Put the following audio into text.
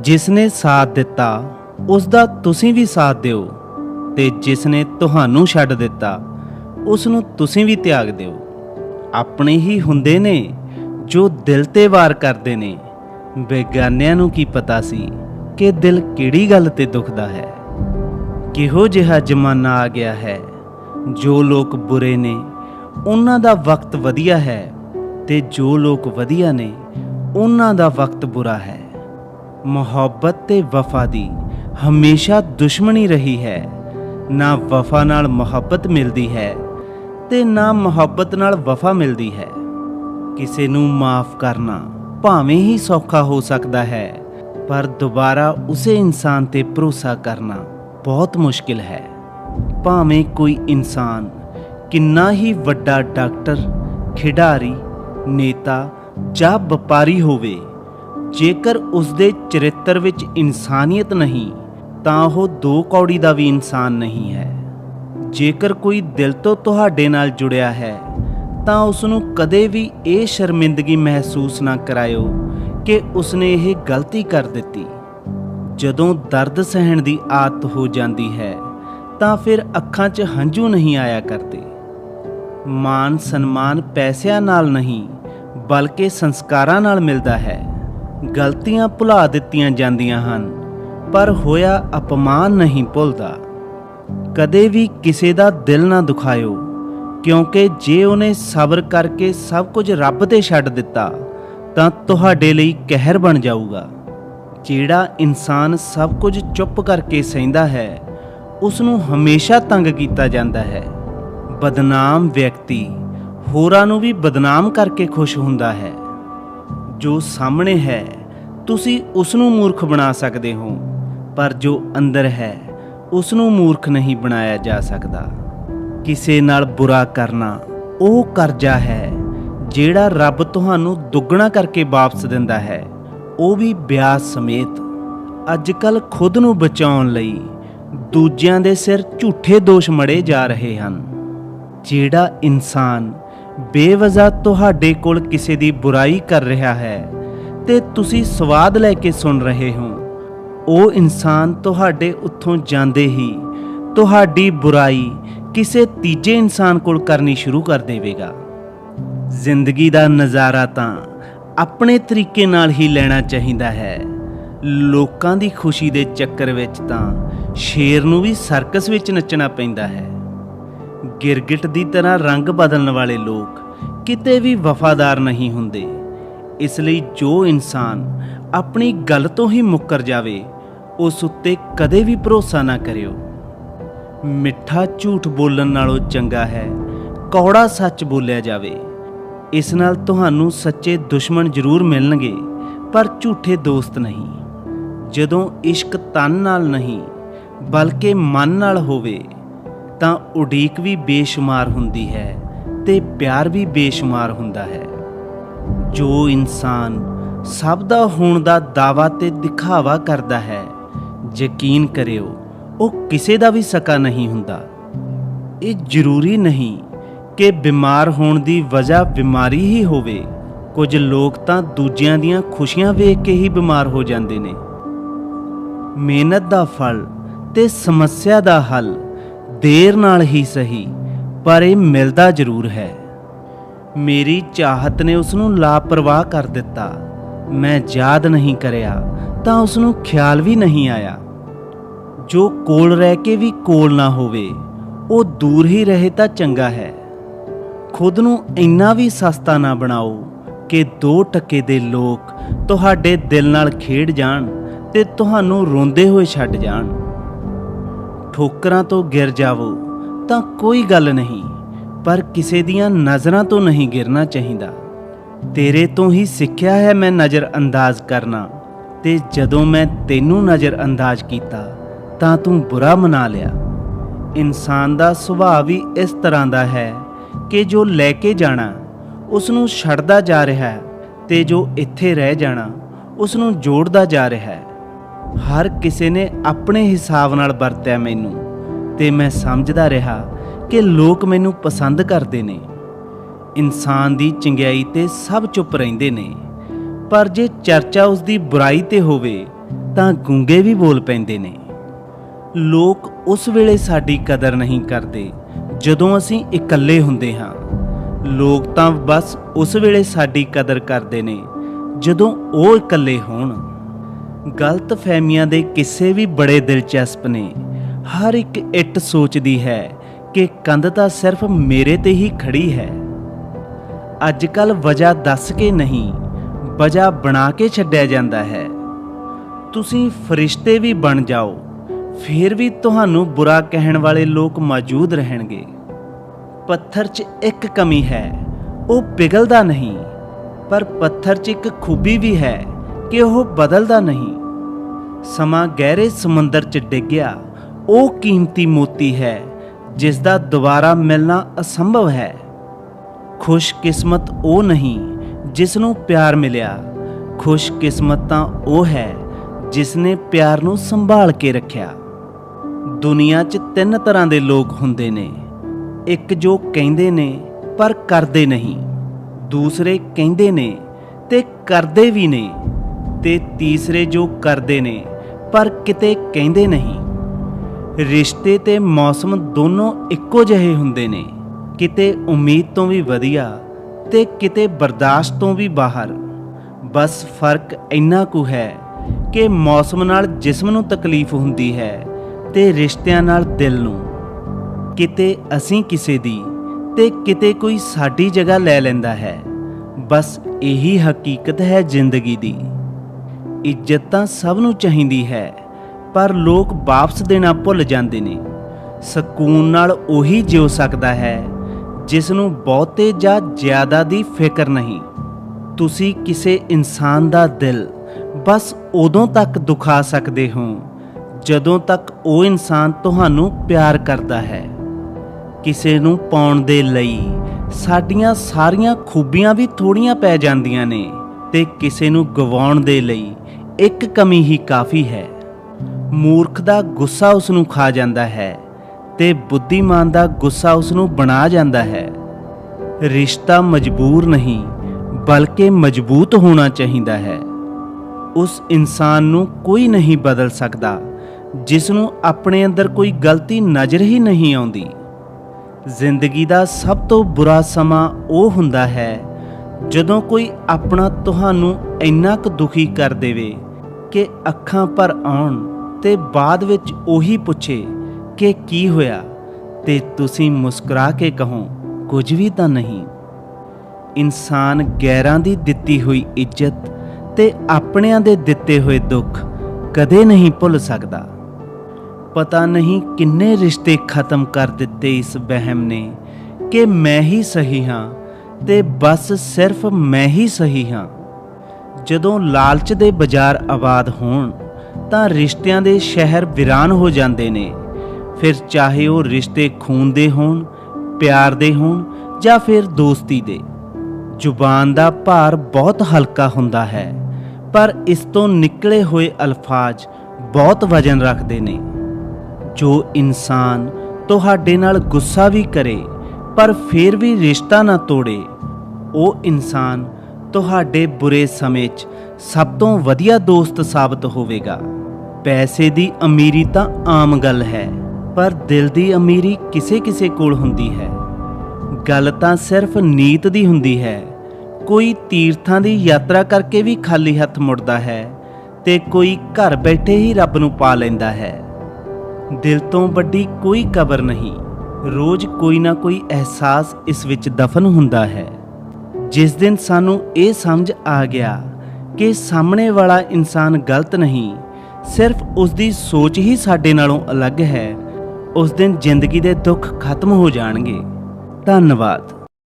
ਜਿਸ ਨੇ ਸਾਥ ਦਿੱਤਾ ਉਸ ਦਾ ਤੁਸੀਂ ਵੀ ਸਾਥ ਦਿਓ, ਤੇ ਜਿਸ ਨੇ ਤੁਹਾਨੂੰ ਛੱਡ ਦਿੱਤਾ ਉਸ ਨੂੰ ਤੁਸੀਂ ਵੀ ਤਿਆਗ ਦਿਓ। ਆਪਣੇ ਹੀ ਹੁੰਦੇ ਨੇ, ਜੋ ਦਿਲ ਤੇ ਵਾਰ ਕਰਦੇ ਨੇ। ਬੇਗਾਨਿਆਂ ਨੂੰ ਕੀ ਪਤਾ ਸੀ ਕਿ ਦਿਲ ਕਿਹੜੀ ਗੱਲ ਤੇ ਦੁਖਦਾ ਹੈ? ਕਿਹੋ ਜਿਹਾ ਜ਼ਮਾਨਾ ਆ ਗਿਆ ਹੈ? ਜੋ ਲੋਕ ਬੁਰੇ ਨੇ, ਉਹਨਾਂ ਦਾ ਵਕਤ ਵਧੀਆ ਹੈ, ਤੇ ਜੋ ਲੋਕ ਵਧੀਆ ਨੇ, ਉਹਨਾਂ ਦਾ ਵਕਤ ਬੁਰਾ ਹੈ। ਮੁਹੱਬਤ ਤੇ ਵਫਾ ਦੀ ਹਮੇਸ਼ਾ ਦੁਸ਼ਮਣੀ ਰਹੀ ਹੈ। ਨਾ ਵਫਾ ਨਾਲ ਮੁਹੱਬਤ ਮਿਲਦੀ ਹੈ ਤੇ ਨਾ ਮੁਹੱਬਤ ਨਾਲ ਵਫਾ ਮਿਲਦੀ ਹੈ। ਕਿਸੇ ਨੂੰ ਮਾਫ ਕਰਨਾ ਭਾਵੇਂ ਹੀ ਸੌਖਾ ਹੋ ਸਕਦਾ ਹੈ, ਪਰ ਦੁਬਾਰਾ ਉਸੇ ਇਨਸਾਨ ਤੇ ਭਰੋਸਾ ਕਰਨਾ ਬਹੁਤ ਮੁਸ਼ਕਿਲ ਹੈ। ਭਾਵੇਂ ਕੋਈ ਇਨਸਾਨ ਕਿੰਨਾ ਹੀ ਵੱਡਾ ਡਾਕਟਰ, ਖਿਡਾਰੀ, ਨੇਤਾ ਜਾਂ ਵਪਾਰੀ ਹੋਵੇ ਜੇਕਰ ਉਸ ਦੇ ਚਰਿੱਤਰ ਵਿੱਚ ਇਨਸਾਨੀਅਤ ਨਹੀਂ, ਤਾਂ ਉਹ ਦੋ ਕੌੜੀ ਦਾ ਵੀ ਇਨਸਾਨ ਨਹੀਂ ਹੈ। ਜੇਕਰ ਕੋਈ ਦਿਲ ਤੋਂ ਤੁਹਾਡੇ ਨਾਲ ਜੁੜਿਆ ਹੈ, ਤਾਂ ਉਸ ਨੂੰ ਕਦੇ ਵੀ ਇਹ ਸ਼ਰਮਿੰਦਗੀ ਮਹਿਸੂਸ ਨਾ ਕਰਾਇਓ ਕਿ ਉਸਨੇ ਇਹ ਗਲਤੀ ਕਰ ਦਿੱਤੀ। ਜਦੋਂ ਦਰਦ ਸਹਿਣ ਦੀ ਆਦਤ ਹੋ ਜਾਂਦੀ ਹੈ, ਤਾਂ ਫਿਰ ਅੱਖਾਂ 'ਚ ਹੰਝੂ ਨਹੀਂ ਆਇਆ ਕਰਦੇ। ਮਾਨ ਸਨਮਾਨ ਪੈਸਿਆਂ ਨਾਲ ਨਹੀਂ, ਬਲਕਿ ਸੰਸਕਾਰਾਂ ਨਾਲ ਮਿਲਦਾ ਹੈ। ਗਲਤੀਆਂ ਭੁਲਾ ਦਿੱਤੀਆਂ ਜਾਂਦੀਆਂ ਹਨ, ਪਰ ਹੋਇਆ ਅਪਮਾਨ ਨਹੀਂ ਭੁੱਲਦਾ। ਕਦੇ ਵੀ ਕਿਸੇ ਦਾ ਦਿਲ ਨਾ ਦੁਖਾਇਓ, ਕਿਉਂਕਿ ਜੇ ਉਹਨੇ ਸਬਰ ਕਰਕੇ ਸਭ ਕੁਝ ਰੱਬ ਤੇ ਛੱਡ ਦਿੱਤਾ, ਤਾਂ ਤੁਹਾਡੇ ਲਈ ਕਹਿਰ ਬਣ ਜਾਊਗਾ। ਜਿਹੜਾ ਇਨਸਾਨ ਸਭ ਕੁਝ ਚੁੱਪ ਕਰਕੇ ਸਹਿੰਦਾ ਹੈ ਉਸ ਨੂੰ ਹਮੇਸ਼ਾ ਤੰਗ ਕੀਤਾ ਜਾਂਦਾ ਹੈ। ਬਦਨਾਮ ਵਿਅਕਤੀ ਹੋਰਾਂ ਨੂੰ ਵੀ ਬਦਨਾਮ ਕਰਕੇ ਖੁਸ਼ ਹੁੰਦਾ ਹੈ। ਜੋ ਸਾਹਮਣੇ ਹੈ, ਤੁਸੀਂ ਉਸ ਨੂੰ ਮੂਰਖ ਬਣਾ ਸਕਦੇ ਹੋ। ਪਰ ਜੋ ਅੰਦਰ ਹੈ ਉਸ ਨੂੰ ਮੂਰਖ ਨਹੀਂ ਬਣਾਇਆ ਜਾ ਸਕਦਾ। ਕਿਸੇ ਨਾਲ ਬੁਰਾ ਕਰਨਾ, ਉਹ ਕਰਜ਼ਾ ਹੈ, ਜਿਹੜਾ ਰੱਬ ਤੁਹਾਨੂੰ ਦੁੱਗਣਾ ਕਰਕੇ ਵਾਪਸ ਦਿੰਦਾ ਹੈ। ਉਹ ਵੀ ਵਿਆਜ ਸਮੇਤ। ਅੱਜ ਕੱਲ ਖੁਦ ਨੂੰ ਬਚਾਉਣ ਲਈ ਦੂਜਿਆਂ ਦੇ ਸਿਰ ਝੂਠੇ ਦੋਸ਼ ਮੜੇ ਜਾ ਰਹੇ ਹਨ। ਜਿਹੜਾ ਇਨਸਾਨ ਬੇਵਜ੍ਹਾ ਤੁਹਾਡੇ ਕੋਲ ਕਿਸੇ ਦੀ ਬੁਰਾਈ ਕਰ ਰਿਹਾ ਹੈ ਤੇ ਤੁਸੀਂ ਸਵਾਦ ਲੈ ਕੇ ਸੁਣ ਰਹੇ ਹੋ। ਉਹ ਇਨਸਾਨ ਤੁਹਾਡੇ ਉੱਥੋਂ ਜਾਂਦੇ ਹੀ ਤੁਹਾਡੀ ਬੁਰਾਈ ਕਿਸੇ ਤੀਜੇ ਇਨਸਾਨ ਕੋਲ ਕਰਨੀ ਸ਼ੁਰੂ ਕਰ ਦੇਵੇਗਾ। ਜ਼ਿੰਦਗੀ ਦਾ ਨਜ਼ਾਰਾ ਤਾਂ ਆਪਣੇ ਤਰੀਕੇ ਨਾਲ ਹੀ ਲੈਣਾ ਚਾਹੀਦਾ ਹੈ। ਲੋਕਾਂ ਦੀ ਖੁਸ਼ੀ ਦੇ ਚੱਕਰ ਵਿੱਚ ਤਾਂ ਸ਼ੇਰ ਨੂੰ ਵੀ ਸਰਕਸ ਵਿੱਚ ਨੱਚਣਾ ਪੈਂਦਾ ਹੈ। ਗਿਰਗਿਟ ਦੀ ਤਰ੍ਹਾਂ ਰੰਗ ਬਦਲਣ ਵਾਲੇ ਲੋਕ ਕਿਤੇ ਵੀ ਵਫਾਦਾਰ ਨਹੀਂ ਹੁੰਦੇ। ਇਸ ਲਈ ਜੋ ਇਨਸਾਨ ਆਪਣੀ ਗੱਲ ਤੋਂ ਹੀ ਮੁੱਕਰ ਜਾਵੇ, ਉਸ ਉੱਤੇ ਕਦੇ ਵੀ ਭਰੋਸਾ ਨਾ ਕਰਿਓ। ਮਿੱਠਾ ਝੂਠ ਬੋਲਣ ਨਾਲੋਂ ਚੰਗਾ ਹੈ ਕੌੜਾ ਸੱਚ ਬੋਲਿਆ ਜਾਵੇ। ਇਸ ਨਾਲ ਤੁਹਾਨੂੰ ਸੱਚੇ ਦੁਸ਼ਮਣ ਜ਼ਰੂਰ ਮਿਲਣਗੇ, ਪਰ ਝੂਠੇ ਦੋਸਤ ਨਹੀਂ। ਜਦੋਂ ਇਸ਼ਕ ਤਨ ਨਾਲ ਨਹੀਂ, ਬਲਕਿ ਮਨ ਨਾਲ ਹੋਵੇ ਤਾਂ ਉਡੀਕ ਵੀ ਬੇਸ਼ੁਮਾਰ ਹੁੰਦੀ ਹੈ ਤੇ ਪਿਆਰ ਵੀ ਬੇਸ਼ੁਮਾਰ ਹੁੰਦਾ ਹੈ। ਜੋ ਇਨਸਾਨ ਸਭ ਦਾ ਹੋਣ ਦਾ ਦਾਵਾ ਤੇ ਦਿਖਾਵਾ ਕਰਦਾ ਹੈ, ਯਕੀਨ ਕਰਿਓ, ਉਹ ਕਿਸੇ ਦਾ ਵੀ ਸਕਾ ਨਹੀਂ ਹੁੰਦਾ। ਇਹ ਜ਼ਰੂਰੀ ਨਹੀਂ ਕਿ ਬਿਮਾਰ ਹੋਣ ਦੀ ਵਜ੍ਹਾ ਬਿਮਾਰੀ ਹੀ ਹੋਵੇ। ਕੁਝ ਲੋਕ ਤਾਂ ਦੂਜਿਆਂ ਦੀਆਂ ਖੁਸ਼ੀਆਂ ਵੇਖ ਕੇ ਹੀ ਬਿਮਾਰ ਹੋ ਜਾਂਦੇ ਨੇ। ਮਿਹਨਤ ਦਾ ਫਲ ਤੇ ਸਮੱਸਿਆ ਦਾ ਹੱਲ ਦੇਰ ਨਾਲ ਹੀ ਸਹੀ, ਪਰ ਇਹ ਮਿਲਦਾ ਜ਼ਰੂਰ ਹੈ। ਮੇਰੀ ਚਾਹਤ ਨੇ ਉਸ ਨੂੰ ਲਾਪਰਵਾਹ ਕਰ ਦਿੱਤਾ। ਮੈਂ ਯਾਦ ਨਹੀਂ ਕਰਿਆ, ਤਾਂ ਉਸ ਨੂੰ ਖਿਆਲ ਵੀ ਨਹੀਂ ਆਇਆ। ਜੋ ਕੋਲ ਰਹਿ ਕੇ ਵੀ ਕੋਲ ਨਾ ਹੋਵੇ, ਉਹ ਦੂਰ ਹੀ ਰਹੇ ਤਾਂ ਚੰਗਾ ਹੈ। ਖੁਦ ਨੂੰ ਇੰਨਾ ਵੀ ਸਸਤਾ ਨਾ ਬਣਾਓ ਕਿ ਦੋ ਟਕੇ ਦੇ ਲੋਕ ਤੁਹਾਡੇ ਦਿਲ ਨਾਲ ਖੇਡ ਜਾਣ ਤੇ ਤੁਹਾਨੂੰ ਰੋਂਦੇ ਹੋਏ ਛੱਡ ਜਾਣ। ਠੋਕਰਾਂ ਤੋਂ ਗਿਰ ਜਾਵੋ, ਤਾਂ ਕੋਈ ਗੱਲ ਨਹੀਂ, ਪਰ ਕਿਸੇ ਦੀਆਂ ਨਜ਼ਰਾਂ ਤੋਂ ਨਹੀਂ ਗਿਰਨਾ ਚਾਹੀਦਾ। ਤੇਰੇ ਤੋਂ ਹੀ ਸਿੱਖਿਆ ਹੈ ਮੈਂ ਨਜ਼ਰ ਅੰਦਾਜ਼ ਕਰਨਾ, ਤੇ ਜਦੋਂ ਮੈਂ ਤੈਨੂੰ ਨਜ਼ਰ ਅੰਦਾਜ਼ ਕੀਤਾ, ਤਾਂ ਤੂੰ ਬੁਰਾ ਮਨਾ ਲਿਆ। ਇਨਸਾਨ ਦਾ ਸੁਭਾਅ ਵੀ ਇਸ ਤਰ੍ਹਾਂ ਦਾ ਹੈ ਕਿ ਜੋ ਲੈ ਕੇ ਜਾਣਾ ਉਸ ਨੂੰ ਛੱਡਦਾ ਜਾ ਰਿਹਾ ਹੈ, ਤੇ ਜੋ ਇੱਥੇ ਰਹਿ ਜਾਣਾ ਉਸ ਨੂੰ ਜੋੜਦਾ ਜਾ ਰਿਹਾ ਹੈ। ਹਰ ਕਿਸੇ ਨੇ ਆਪਣੇ ਹਿਸਾਬ ਨਾਲ ਵਰਤਿਆ ਮੈਨੂੰ ਤੇ ਮੈਂ ਸਮਝਦਾ ਰਿਹਾ ਕਿ ਲੋਕ ਮੈਨੂੰ ਪਸੰਦ ਕਰਦੇ ਨੇ। ਇਨਸਾਨ ਦੀ ਚੰਗਿਆਈ ਤੇ ਸਭ ਚੁੱਪ ਰਹਿੰਦੇ ਨੇ। ਪਰ ਜੇ ਚਰਚਾ ਉਸ ਦੀ ਬੁਰਾਈ ਤੇ ਹੋਵੇ, ਤਾਂ ਗੂੰਗੇ ਵੀ ਬੋਲ ਪੈਂਦੇ ਨੇ। ਲੋਕ ਉਸ ਵੇਲੇ ਸਾਡੀ ਕਦਰ ਨਹੀਂ ਕਰਦੇ, ਜਦੋਂ ਅਸੀਂ ਇਕੱਲੇ ਹੁੰਦੇ ਹਾਂ। ਲੋਕ ਤਾਂ ਬਸ ਉਸ ਵੇਲੇ ਸਾਡੀ ਕਦਰ ਕਰਦੇ ਨੇ, ਜਦੋਂ ਉਹ ਇਕੱਲੇ ਹੋਣ। ਗਲਤ ਫਹਿਮੀਆਂ ਦੇ ਕਿਸੇ ਵੀ ਬੜੇ ਦਿਲਚਸਪ ਨੇ। ਹਰ ਇੱਕ ਇੱਟ ਸੋਚਦੀ ਹੈ ਕਿ ਕੰਧ ਤਾਂ ਸਿਰਫ ਮੇਰੇ ਤੇ ਹੀ ਖੜੀ ਹੈ। ਅੱਜ ਕੱਲ ਵਜ੍ਹਾ ਦੱਸ ਕੇ ਨਹੀਂ, ਵਜ੍ਹਾ ਬਣਾ ਕੇ ਛੱਡਿਆ ਜਾਂਦਾ ਹੈ। ਤੁਸੀਂ ਫਰਿਸ਼ਤੇ ਵੀ ਬਣ ਜਾਓ, ਫਿਰ ਵੀ ਤੁਹਾਨੂੰ ਬੁਰਾ ਕਹਿਣ ਵਾਲੇ ਲੋਕ ਮੌਜੂਦ ਰਹਿਣਗੇ। ਪੱਥਰ 'ਚ ਇੱਕ ਕਮੀ ਹੈ, ਉਹ ਪਿਘਲਦਾ ਨਹੀਂ, ਪਰ ਪੱਥਰ 'ਚ ਇੱਕ ਖੂਬੀ ਵੀ ਹੈ। ਕਿ ਉਹ ਬਦਲਦਾ ਨਹੀਂ। ਸਮਾਂ ਗਹਿਰੇ ਸਮੁੰਦਰ 'ਚ ਡਿੱਗਿਆ, ਉਹ ਕੀਮਤੀ ਮੋਤੀ ਹੈ ਜਿਸ ਦਾ ਦੁਬਾਰਾ ਮਿਲਣਾ ਅਸੰਭਵ ਹੈ। ਖੁਸ਼ਕਿਸਮਤ ਉਹ ਨਹੀਂ ਜਿਸ ਨੂੰ ਪਿਆਰ ਮਿਲਿਆ। ਖੁਸ਼ਕਿਸਮਤ ਤਾਂ ਉਹ ਹੈ ਜਿਸ ਨੇ ਪਿਆਰ ਨੂੰ ਸੰਭਾਲ ਕੇ ਰੱਖਿਆ। ਦੁਨੀਆ 'ਚ ਤਿੰਨ ਤਰ੍ਹਾਂ ਦੇ ਲੋਕ ਹੁੰਦੇ ਨੇ। ਇੱਕ ਜੋ ਕਹਿੰਦੇ ਨੇ, ਪਰ ਕਰਦੇ ਨਹੀਂ। ਦੂਸਰੇ ਕਹਿੰਦੇ ਨੇ ਤੇ ਕਰਦੇ ਵੀ ਨੇ। ਤੇ ਤੀਸਰੇ ਜੋ ਕਰਦੇ ਨੇ, ਪਰ ਕਿਤੇ ਕਹਿੰਦੇ ਨਹੀਂ। ਰਿਸ਼ਤੇ ਤੇ ਮੌਸਮ ਦੋਨੋਂ ਇੱਕੋ ਜਿਹੇ ਹੁੰਦੇ ਨੇ। ਕਿਤੇ ਉਮੀਦ ਤੋਂ ਵੀ ਵਧੀਆ ਤੇ ਕਿਤੇ ਬਰਦਾਸ਼ਤ ਤੋਂ ਵੀ ਬਾਹਰ। ਬਸ ਫ਼ਰਕ ਇੰਨਾ ਕੁ ਹੈ ਕਿ ਮੌਸਮ ਨਾਲ ਜਿਸਮ ਨੂੰ ਤਕਲੀਫ ਹੁੰਦੀ ਹੈ ਤੇ ਰਿਸ਼ਤਿਆਂ ਨਾਲ ਦਿਲ ਨੂੰ। ਕਿਤੇ ਅਸੀਂ ਕਿਸੇ ਦੀ ਤੇ ਕਿਤੇ ਕੋਈ ਸਾਡੀ ਜਗ੍ਹਾ ਲੈ ਲੈਂਦਾ ਹੈ। ਬਸ ਇਹੀ ਹਕੀਕਤ ਹੈ ਜ਼ਿੰਦਗੀ ਦੀ। ਇੱਜ਼ਤ ਤਾਂ ਸਭ ਨੂੰ ਚਾਹੀਦੀ ਹੈ, ਪਰ ਲੋਕ ਵਾਪਸ ਦੇਣਾ ਭੁੱਲ ਜਾਂਦੇ ਨੇ। ਸਕੂਨ ਨਾਲ ਉਹੀ ਜਿਉ ਸਕਦਾ ਹੈ ਜਿਸ ਨੂੰ ਬਹੁਤੇ ਜਾਂ ਜ਼ਿਆਦਾ ਦੀ ਫਿਕਰ ਨਹੀਂ। ਤੁਸੀਂ ਕਿਸੇ ਇਨਸਾਨ ਦਾ ਦਿਲ ਬਸ ਉਦੋਂ ਤੱਕ ਦੁਖਾ ਸਕਦੇ ਹੋ, ਜਦੋਂ ਤੱਕ ਉਹ ਇਨਸਾਨ ਤੁਹਾਨੂੰ ਪਿਆਰ ਕਰਦਾ ਹੈ। ਕਿਸੇ ਨੂੰ ਪਾਉਣ ਦੇ ਲਈ ਸਾਡੀਆਂ ਸਾਰੀਆਂ ਖੂਬੀਆਂ ਵੀ ਥੋੜੀਆਂ ਪੈ ਜਾਂਦੀਆਂ ਨੇ ਤੇ ਕਿਸੇ ਨੂੰ ਗਵਾਉਣ ਦੇ ਲਈ ਇੱਕ ਕਮੀ ਹੀ ਕਾਫੀ ਹੈ। ਮੂਰਖ ਦਾ ਗੁੱਸਾ ਉਸ ਨੂੰ ਖਾ ਜਾਂਦਾ ਹੈ ਤੇ ਬੁੱਧੀਮਾਨ ਦਾ ਗੁੱਸਾ ਉਸ ਨੂੰ ਬਣਾ ਜਾਂਦਾ ਹੈ। ਰਿਸ਼ਤਾ ਮਜਬੂਰ ਨਹੀਂ, ਬਲਕਿ ਮਜ਼ਬੂਤ ਹੋਣਾ ਚਾਹੀਦਾ ਹੈ। ਉਸ ਇਨਸਾਨ ਨੂੰ ਕੋਈ ਨਹੀਂ ਬਦਲ ਸਕਦਾ ਜਿਸ ਨੂੰ ਆਪਣੇ ਅੰਦਰ ਕੋਈ ਗਲਤੀ ਨਜ਼ਰ ਹੀ ਨਹੀਂ ਆਉਂਦੀ। ਜ਼ਿੰਦਗੀ ਦਾ ਸਭ ਤੋਂ ਬੁਰਾ ਸਮਾਂ ਉਹ ਹੁੰਦਾ ਹੈ ਜਦੋਂ ਕੋਈ ਆਪਣਾ ਤੁਹਾਨੂੰ ਇੰਨਾ ਕੁ ਦੁਖੀ ਕਰ ਦੇਵੇ ਕਿ ਅੱਖਾਂ ਪਰ ਆਉਣ ਤੇ ਬਾਅਦ ਵਿੱਚ ਉਹੀ ਪੁੱਛੇ ਕਿ ਕੀ ਹੋਇਆ? ਤੇ ਤੁਸੀਂ ਮੁਸਕਰਾ ਕੇ ਕਹੋ, ਕੁਝ ਵੀ ਤਾਂ ਨਹੀਂ। ਇਨਸਾਨ ਗੈਰਾਂ ਦੀ ਦਿੱਤੀ ਹੋਈ ਇੱਜ਼ਤ ਤੇ ਆਪਣਿਆਂ ਦੇ ਦਿੱਤੇ ਹੋਏ ਦੁੱਖ ਕਦੇ ਨਹੀਂ ਭੁੱਲ ਸਕਦਾ। ਪਤਾ ਨਹੀਂ ਕਿੰਨੇ ਰਿਸ਼ਤੇ ਖਤਮ ਕਰ ਦਿੱਤੇ ਇਸ ਵਹਿਮ ਨੇ ਕਿ ਮੈਂ ਹੀ ਸਹੀ ਹਾਂ ਤੇ ਬਸ ਸਿਰਫ ਮੈਂ ਹੀ ਸਹੀ ਹਾਂ। ਜਦੋਂ ਲਾਲਚ ਦੇ ਬਾਜ਼ਾਰ ਆਬਾਦ ਹੋਣ, ਤਾਂ ਰਿਸ਼ਤਿਆਂ ਦੇ ਸ਼ਹਿਰ ਵੀਰਾਨ ਹੋ ਜਾਂਦੇ ਨੇ। ਫਿਰ ਚਾਹੇ ਉਹ ਰਿਸ਼ਤੇ ਖੂਨ ਦੇ ਹੋਣ, ਪਿਆਰ ਦੇ ਹੋਣ ਜਾਂ ਫਿਰ ਦੋਸਤੀ ਦੇ। ਜ਼ੁਬਾਨ ਦਾ ਭਾਰ ਬਹੁਤ ਹਲਕਾ ਹੁੰਦਾ ਹੈ, ਪਰ ਇਸ ਤੋਂ ਨਿਕਲੇ ਹੋਏ ਅਲਫਾਜ਼ ਬਹੁਤ ਵਜ਼ਨ ਰੱਖਦੇ ਨੇ। ਜੋ ਇਨਸਾਨ ਤੁਹਾਡੇ ਨਾਲ ਗੁੱਸਾ ਵੀ ਕਰੇ, ਪਰ ਫਿਰ ਵੀ ਰਿਸ਼ਤਾ ਨਾ ਤੋੜੇ, ਉਹ ਇਨਸਾਨ ਤੁਹਾਡੇ ਬੁਰੇ ਸਮੇਂ 'ਚ ਸਭ ਤੋਂ ਵਧੀਆ ਦੋਸਤ ਸਾਬਤ ਹੋਵੇਗਾ। ਪੈਸੇ ਦੀ ਅਮੀਰੀ ਤਾਂ ਆਮ ਗੱਲ ਹੈ, ਪਰ ਦਿਲ ਦੀ ਅਮੀਰੀ ਕਿਸੇ-ਕਿਸੇ ਕੋਲ ਹੁੰਦੀ ਹੈ। ਗੱਲ ਤਾਂ ਸਿਰਫ ਨੀਤ ਦੀ ਹੁੰਦੀ ਹੈ। ਕੋਈ ਤੀਰਥਾਂ ਦੀ ਯਾਤਰਾ ਕਰਕੇ ਵੀ ਖਾਲੀ ਹੱਥ ਮੁੜਦਾ ਹੈ ਤੇ ਕੋਈ ਘਰ ਬੈਠੇ ਹੀ ਰੱਬ ਨੂੰ ਪਾ ਲੈਂਦਾ ਹੈ। ਦਿਲ ਤੋਂ ਵੱਡੀ ਕੋਈ ਕਬਰ ਨਹੀਂ। ਰੋਜ਼ ਕੋਈ ਨਾ ਕੋਈ ਅਹਿਸਾਸ ਇਸ ਵਿੱਚ ਦਫਨ ਹੁੰਦਾ ਹੈ। ਜਿਸ ਦਿਨ ਸਾਨੂੰ ਇਹ ਸਮਝ ਆ ਗਿਆ ਕਿ ਸਾਹਮਣੇ ਵਾਲਾ ਇਨਸਾਨ ਗਲਤ ਨਹੀਂ, ਸਿਰਫ ਉਸ ਦੀ ਸੋਚ ਹੀ ਸਾਡੇ ਨਾਲੋਂ ਅਲੱਗ ਹੈ। ਉਸ ਦਿਨ ਜ਼ਿੰਦਗੀ ਦੇ ਦੁੱਖ ਖਤਮ ਹੋ ਜਾਣਗੇ। ਧੰਨਵਾਦ।